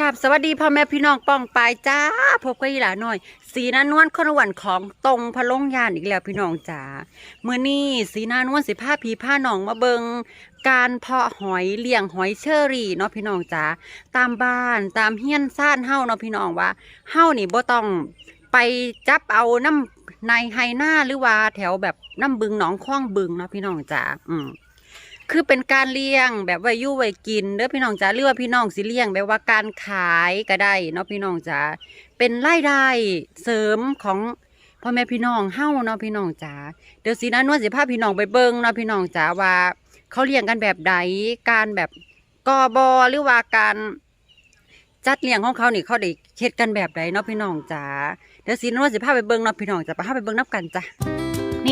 กับสวัสดีพ่อแม่พี่น้องป้องปายจ้าพบกับอีหลาหน่อย สีหนานวลคนวันของตรงพะลงยานอีกแล้วพี่น้องจ๋าเมื่อนี้สีหนานวลสิผ้าผีผ้าหนองมาเบิงการเพาะหอยเลี้ยงหอยเชอรี่เนาะพี่น้องจ๋าตามบ้านตามเฮี้ยนซ่านเฮาเนาะพี่น้องว่าเฮานี่บ่ต้องไปจับเอาน้ำในไฮหน้าหรือว่าแถวแบบน้ำบึงหนองคล้องบึงเนาะพี่น้องจ๋าอืม คือเป็นการเลี้ยงแบบไว้อยู่ไว้กินเด้อพี่น้องจ๋าหรือว่าพี่น้องสิเลี้ยงแบบว่าการขายก็ได้เนาะพี่น้องจ๋าเป็นรายได้เสริมของพ่อแม่พี่น้องเฮาเนาะพี่น้องจ๋าเดี๋ยวสินะนวลสิพาพี่น้องไปเบิ่งเนาะพี่น้องจ๋าว่าเขาเลี้ยงกันแบบใดการแบบกอบอหรือว่าการจัดเลี้ยงของเขานี่เขาได้เฮ็ดกันแบบใดเนาะพี่น้องจ๋าเดี๋ยวสินวลสิพาไปเบิ่งเนาะพี่น้องจ๋าไปพาไปเบิ่งนับกันจ้ะ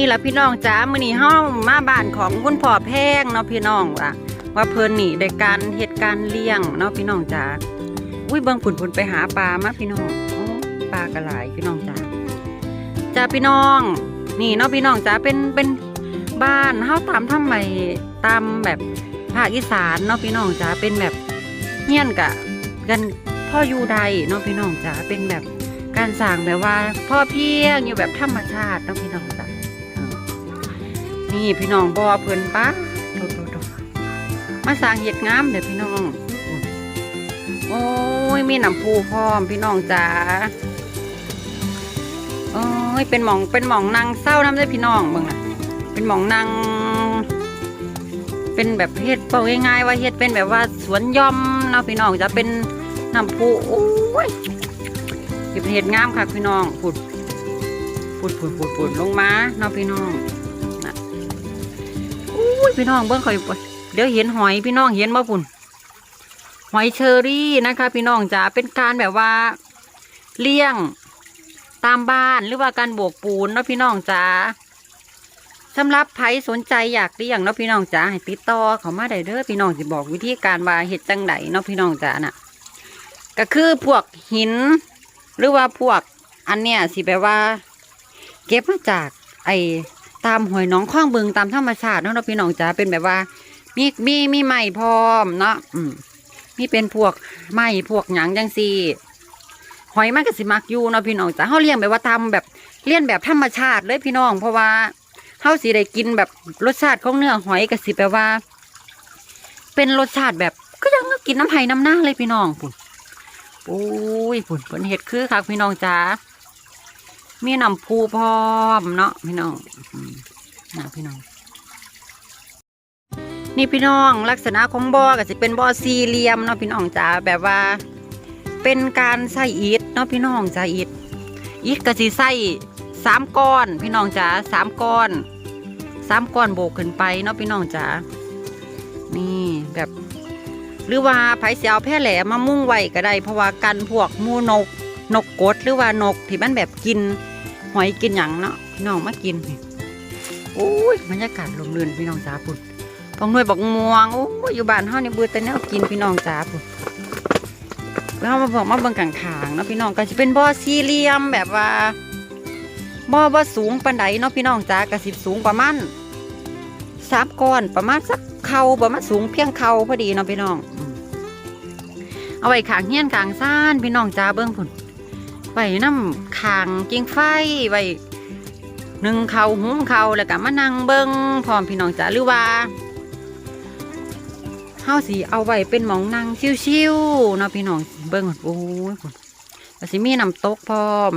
นี่ละพี่น้องจ้ามื้อนี้เฮามาบ้านของคุณพ่อแพงเนาะพี่น้องว่าว่าเพิ่นนี่ได้การเหตุการเลี้ยงเนาะพี่น้องจ้าอุ้ยเบิ่งผุนผุนไปหาปลามาพี่น้องอปลากระหลพี่น้องจ้าจ้าพี่น้อง นี่เนาะพี่น้องจ้าเป็นเป็นบ้านเฮาตามทำไมตามแบบภาคอีสานเนาะพี่น้องจ้าเป็นแบบเฮี้ยนกะกันพ่ออยู่ใดเนาะพี่น้องจ้าเป็นแบบการสร้างแบบว่าพ่อเพียงอยู่แบบธรรมชาติเนาะพี่น้องจ้า นี่พี่น้องบ่อเพิ่นป้าโดดโดดมาสร้างเห็ดงามเด้อพี่น้อง โอ้ยมีน้ำพุพร้อมพี่น้องจ๋าโอ้ยเป็นหมองเป็นหมองนางเศร้าน้ำได้พี่น้องเบิ่งน่ะ เป็นหมองนางเป็นแบบเฮ็ดเป่าง่ายๆว่าเฮ็ดเป็นแบบว่าสวนย่อมเนาะพี่น้องจะเป็นน้ำพุโอ้ยสิเป็นเฮ็ดงามค่ะพี่น้องปุดปุดปุดปุดปุดลงมาเนาะพี่น้อง ยพี่น้องเบิ้งข่อยเดี๋ยวเห็นหอยพี่น้องเห็นบ่พุ่นหอยเชอรี่นะคะ พี่น้องจ๋าเป็นการแบบว่าเลี้ยงตามบ้านหรือว่าการโบกปูนเนาะพี่น้องจ๋าสำหรับใครสนใจอยากเลี้ยงเนาะพี่น้องจ๋าให้ติดต่อเขามาได้เด้อพี่น้องสิบอกวิธีการว่าเฮ็ดจังไดเนาะพี่น้องจ๋าน่ะ ก็คือพวกหิน หรือว่าพวกอันเนี้ยสิแบบว่า เก็บมาจากไอ ตามหอยน้องข้องบึงตามธรรมชาติเนาะพี่น้องจ๋าเป็นแบบว่า มีมีมีไม้พร้อมเนาะอืมมีเป็นพวกไม้พวกหยังจังซี่หอยมันก็สิมักอยู่เนาะพี่น้องจ๋าเฮาเลี้ยงแบบว่าทำแบบเลี้ยงแบบธรรมชาติเลยพี่น้อง เพราะว่าเฮาสิได้กินแบบรสชาติของเนื้อหอยก็สิแปลว่า เป็นรสชาติแบบก็ยังกินน้ำไห้น้ำหน้าเลยพี่น้องปุ่นโอ้ยปุ่นเพิ่นเฮ็ดคือคักพี่น้องจ๋า มีน้ำพูพร้อมเนาะพี่น้องนะพี่น้อง นี่พี่น้องลักษณะของบ่อก็จะเป็นบ่อสี่เหลี่ยมเนาะพี่น้องจ๋าแบบว่า เป็นการใส่อิฐเนาะพี่น้องจ๋าอิฐอิฐก็สิใส่สามก้อน พี่น้องจ๋าสามก้อนสามก้อนโบกขึ้นไปเนาะพี่น้องจ๋านี่แบบ หรือว่าไผ่เสียเอาแพร่แหลมมามุ่งไว้ก็ได้เพราะว่ากันพวกมูนก นกกดหรือว่านกที่มันแบบกินหอยกินหยังเนาะพี่น้องมากินโอ้ยบรรยากาศลมลื่นพี่น้องจ๋าปุ่นพองหน่วยบอกม่วงโอ้ยอยู่บ้านเฮานี่เบื่อแต่แนวกินพี่น้องจ๋าปุ่นแล้วมาบอกมาเบิ่งกลางขางๆเนาะพี่น้องก็สิเป็นบ่อสี่เหลี่ยมแบบว่าบ่อบ่สูงปานใดเนาะพี่น้องจ๋าก็สิสูงประมาณสามก้อนประมาณสักเข่าประมาณสูงเพียงเข่าพอดีเนาะพี่น้อง เอาไว้ขางเฮียนขางซ่านพี่น้องจ๋าเบิ่งพุ่น ไว้น้ำคางกิ้งไฟไว้หนึ่งเขาหุ้มเขาแล้วก็มานั่งเบิงพร้อมพี่น้องจ๋าหรือว่าเฮาสิเอาไว้เป็นหมองนั่งชิวๆเนาะพี่น้องเบิ่งโอ้ยพุ่นแล้วสิมีน้ำตกพร้อม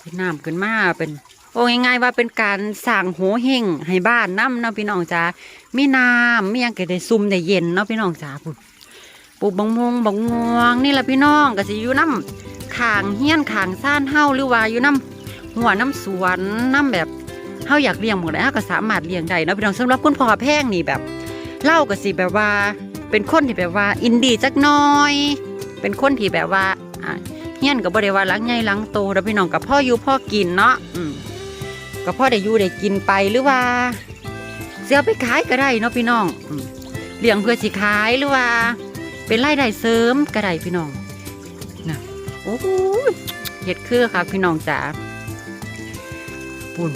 เป็นน้ำขึ้นมาเป็นโอ้ง่ายๆว่าเป็นการสั่งโหเฮงให้บ้านน้ำเนาะพี่น้องจ๋ามีน้ำมียังเก็ได้ซุ่มได้เย็นเนาะพี่น้องจ๋าพุ่น ปลูกบังมงบังม่วงนี่แหละพี่น้องก็สิอยู่น้ำขางเฮี้ยนขางซ่านเฮาหรือว่าอยู่น้ำหัวน้ำสวนน้ำแบบเฮาอยากเลี้ยงหมดแล้วก็สามารถเลี้ยงได้นะพี่น้องสำหรับคุณพ่อแพงนี่แบบเล่าก็สิแบบว่าเป็นคนที่แบบว่า อินดีจักน้อย เป็นคนที่แบบว่าเฮี้ยนก็บ่ได้ว่าหลังใหญ่หลังโตแล้วพี่น้องกับพ่ออยู่พ่อกินเนาะอืมก็พ่อได้อยู่ได้กินไปหรือว่าเสียไปขายก็ได้เนาะพี่น้องเลี้ยงเพื่อสิขายหรือว่า เป็นรายได้เสริมก็ไดพี่น้องนะโอ้ยเห็ดคือค่ะพี่น้องจ๋าปุ่น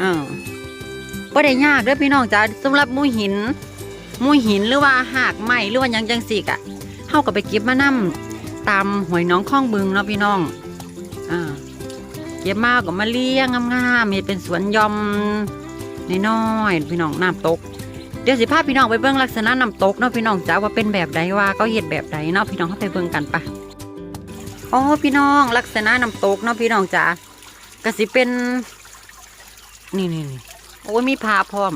อ้าวก็ได้ยากเด้อพี่น้องจ๋าสำหรับมูหิน มูหินหรือว่าหากไม้หรือว่ายังจังสิกะเฮาก็ไปเก็บมานํตามหวยน้องข้องบึงเนาะพี่น้องอ่าเก็บมาก็มาเลี้ยงงามๆเฮ็ดเป็นสวนยอมน้อยๆพี่น้องน้ำตก เดี๋ยวสิพาพี่น้องไปเบิ่งลักษณะน้ำตกเนาะพี่น้องจ้าว่าเป็นแบบใดว่าก็เฮ็ดแบบใดเนาะพี่น้องเข้าไปเบิ่งกันปะอ๋อพี่น้องลักษณะน้ำตกเนาะพี่น้องจ้าก็สิเป็น นี่นี่นี่โอ้ยมีพาพร้อม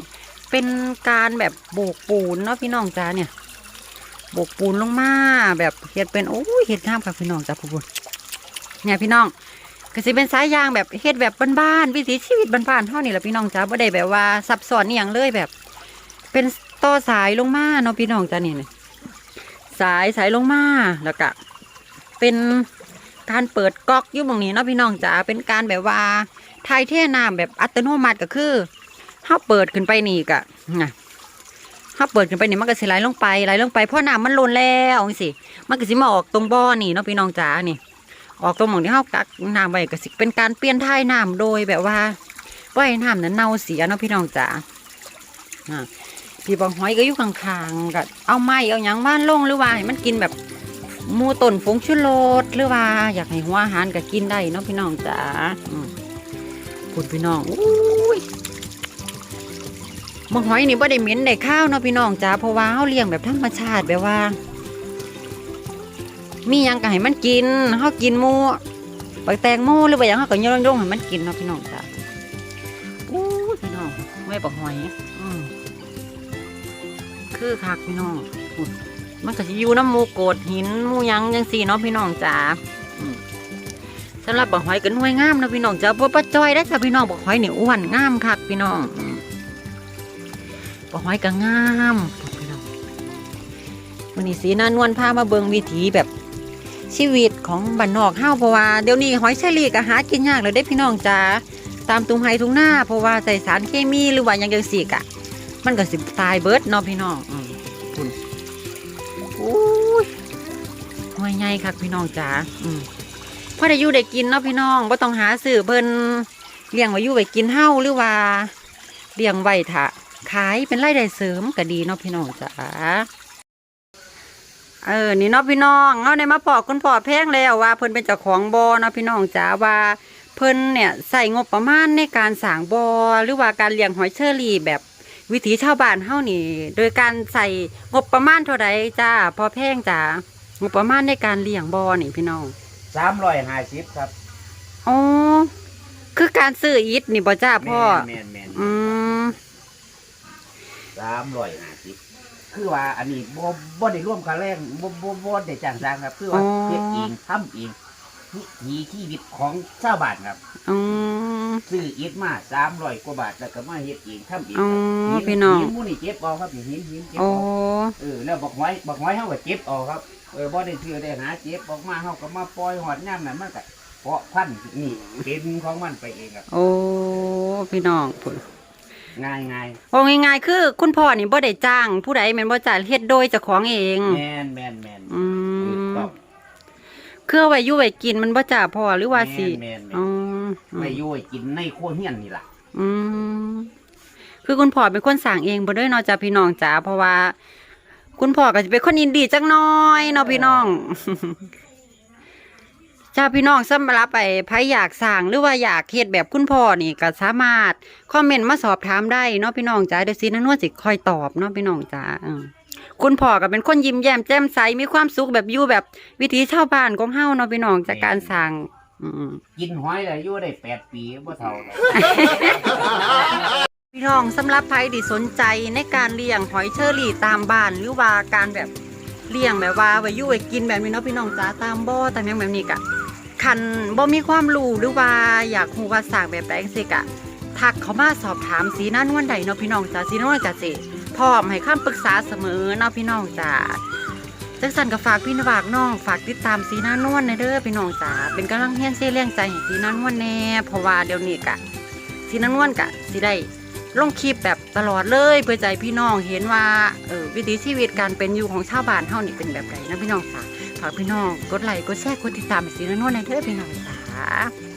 เป็นการแบบโบกปูนเนาะพี่น้องจ้าเนี่ย โบกปูนลงมาแบบเฮ็ดเป็นโอ้ยเฮ็ดงามค่ะพี่น้องจ้าพูดเนี่ยพี่น้องก็สิเป็นสายยางแบบเฮ็ดแบบบ้านๆวิถีชีวิตบ้านๆเท่านี้แหละพี่น้องจ้าบ่ได้แบบว่าซับซ้อนนี่อย่างเลยแบบ เป็นต่อสายลงมาเนาะพี่น้องจ้านี่นี่สายสายลงมาแล้วก็เป็นการเปิดก๊อกอยู่ตรงนี้เนาะพี่น้องจ้าเป็นการแบบว่าทายเทน้ำแบบอัตโนมัติก็คือเฮาเปิดขึ้นไปนี่กะนะเฮาเปิดขึ้นไปนี่มันก็สิไหลลงไปไหลลงไปเพราะน้ำมันล้นแล้วจังซี่มันก็สิมาออกตรงบ่อนี่เนาะพี่น้องจ้านี่ ออกตรงหม่องที่เฮากักน้ำไว้ก็สิเป็นการเปลี่ยนท่ายน้ำโดยแบบว่าบ่ให้น้ำนั้นเน่าเสียเนาะพี่น้องจ้าอ่า พี่บางหอยก็อยู่ข้างๆก็เอาไม้เอาหยังว่านลงหรือว่าให้มันกินแบบหมูต้นฟงชุโรดหรือว่า อยากให้หัวอาหารก็กินได้เนาะพี่น้องจ๋าอืมพูดพี่น้องอุ้ยบางหอยนี่บ่ได้เหม็นได้ข้าวเนาะพี่น้องจ๋าเพราะว่าเฮาเลี้ยงแบบธรรมชาติแบบว่า มียังก็ให้มันกินเฮากินหมูปักแตงโมหรือว่าหยังเฮาก็ย่องๆให้มันกินเนาะพี่น้องจ๋าอู้พี่น้องไม่ปักหอย คือคักพี่น้อง มันก็สิอยู่น้ำมูโกดหินมูยังจังสี่เนาะพี่น้องจ๋าสำหรับบักหอยก็หน่วยงามนะพี่น้องจ๋าบ่ปะจ้อยได้จ้ะพี่น้องบักหอยเนี่อ้วนงามคักพี่น้องบักหอยก็งามพี่น้องวันนี้สีนานวลพามาเบิงวิถีแบบชีวิตของบ้านนอกเฮาเพราะว่าเดี๋ยวนี้หอยเชอรี่ก็หากินยากเลยเด้พี่น้องจ๋าตามตุงไฮทุงหน้าเพราะว่าใส่สารเคมีหรือว่ายังจังซี่กะ มันก็สิตายเบิดเนาะพี่น้องอืมคุณอุ้ยห่วยใหญ่คักพี่น้องจ๋าอืมพอได้อยู่ได้กินเนาะพี่น้องบ่ต้องหาซื้อเพิ่นเลี้ยงไว้อยู่ไว้กินเฮาหรือว่าเลี้ยงไว้ถะขายเป็นรายได้เสริมก็ดีเนาะพี่น้องจ๋าเออ นี่เนาะพี่น้องเฮาได้มาปอกคุณพ่อแพงแล้วว่าเพิ่นเป็นเจ้าของบ่อเนาะพี่น้องจ๋าว่าเพิ่นเนี่ยใส่งบประมาณในการสร้างบ่อหรือว่าการเลี้ยงหอยเชอรี่แบบ วิถีชาวบ้านเฮานี่ โดยการใส่งบประมาณเท่าใดจ้าพอแพงจ้างบประมาณในการเลี้ยงบ่อนี่พี่น้องสามร้อยห้าสิบครับอ๋อคือการซื้ออิฐนี่บ่จ้าพ่อแมนแมนอืมสามร้อยห้าสิบคือว่าอันนี้บ่บ่ได้ร่วมค่าแรงบ่บ่บ่ได้จ้างสร้างครับ คือว่าเฮ็ดเองทำเองวิถีชีวิตของชาวบ้านครับอืม ซื้ออิฐมาสามร้อยกว่าบาทแล้วก็มาเฮ็ดเองทำเองอ๋อครับพี่น้อง หินหมูนี่เก็บเอาครับหินหินเก็บโอ้เอาเออแล้วบอกไว้บอกไว้เฮาก็เก็บเอาครับเออบ่ได้ซื้อได้หาเก็บออกมาเฮาก็มาปล่อยหอดย่ามนั้นมันก็เพาะพันธุ์นี่เป็นของมันไปเองครับโอ้พี่น้องพุ่นง่ายง่ายว่าง่ายๆ คือ คุณพ่อนี่บ่ได้จ้าง ผู้ใดแม่นบ่จ้าเฮ็ดโดยเจ้าของเองแมนแมนแมนอืถูกมต้องคือเอาไว้อยู่ไว้กินมันบ่จ้าพ่อหรือว่าสิแมนแมนอ๋อ ไม่ยุ่ยกินในครัวเฮียนนี่ล่ะ อืมคือคุณพ่อเป็นคนสั่งเองบ่ได้เนาะจ้าพี่น้องจ้าเพราะว่า คุณพ่อก็จะเป็นคนอินดีจังน้อยเนาะพี่น้อง จ้าพี่น้องสำหรับไปไผอยากสั่งหรือว่าอยากเฮ็ดแบบคุณพ่อนี่ก็สามารถคอมเมนต์มาสอบถามได้เนาะพี่น้องจ้าเดี๋ยวซีนันวลสิคอยตอบเนาะพี่น้องจ้าอืมคุณพ่อก็เป็นคนยิ้มแย้มแจ่มใสมีความสุขแบบอยู่แบบวิถีชาวบ้านของเฮาเนาะพี่น้องจากการสั่ง อืมกินหอยแล้วอยู่ได้แปดปีบ่เท่าหรอก พี่น้องสำหรับใครที่สนใจในการเลี้ยงหอยเชอรี่ตามบ้านหรือว่าการแบบเลี้ยงแบบว่าไว้อยู่ไว้กินแบบนี้เนาะพี่น้องจ้าตามบ่อตามหยังแบบนี้กะคันบ่มีความรู้หรือว่าอยากฮู้ว่าสร้างแบบใดจังซี่กะทักเขามาสอบถามสีหน้านวลใดเนาะพี่น้องจ้าสีหน้านวลจ้าสิพร้อมให้คำปรึกษาเสมอเนาะพี่น้องจ้า จังสันก็ฝากพี่นวากน้อง ฝากติดตามสีหน้านวลในเด้อพี่น้องจ้าเป็นกำลังเฮียนเสียแรงใจให้สีหน้านวลแน่เพราะว่าเดี๋ยวนี้กะสีหน้านวลกะสิได้ลงคลิปแบบตลอดเลยเพื่อใจพี่น้องเห็นว่าเออวิถีชีวิตการเป็นอยู่ของชาวบ้านเฮานี่เป็นแบบไรนะพี่น้องค่ะฝากพี่น้องกดไลค์กดแชร์กดติดตามให้สีนวลในเด้อพี่น้องค่ะ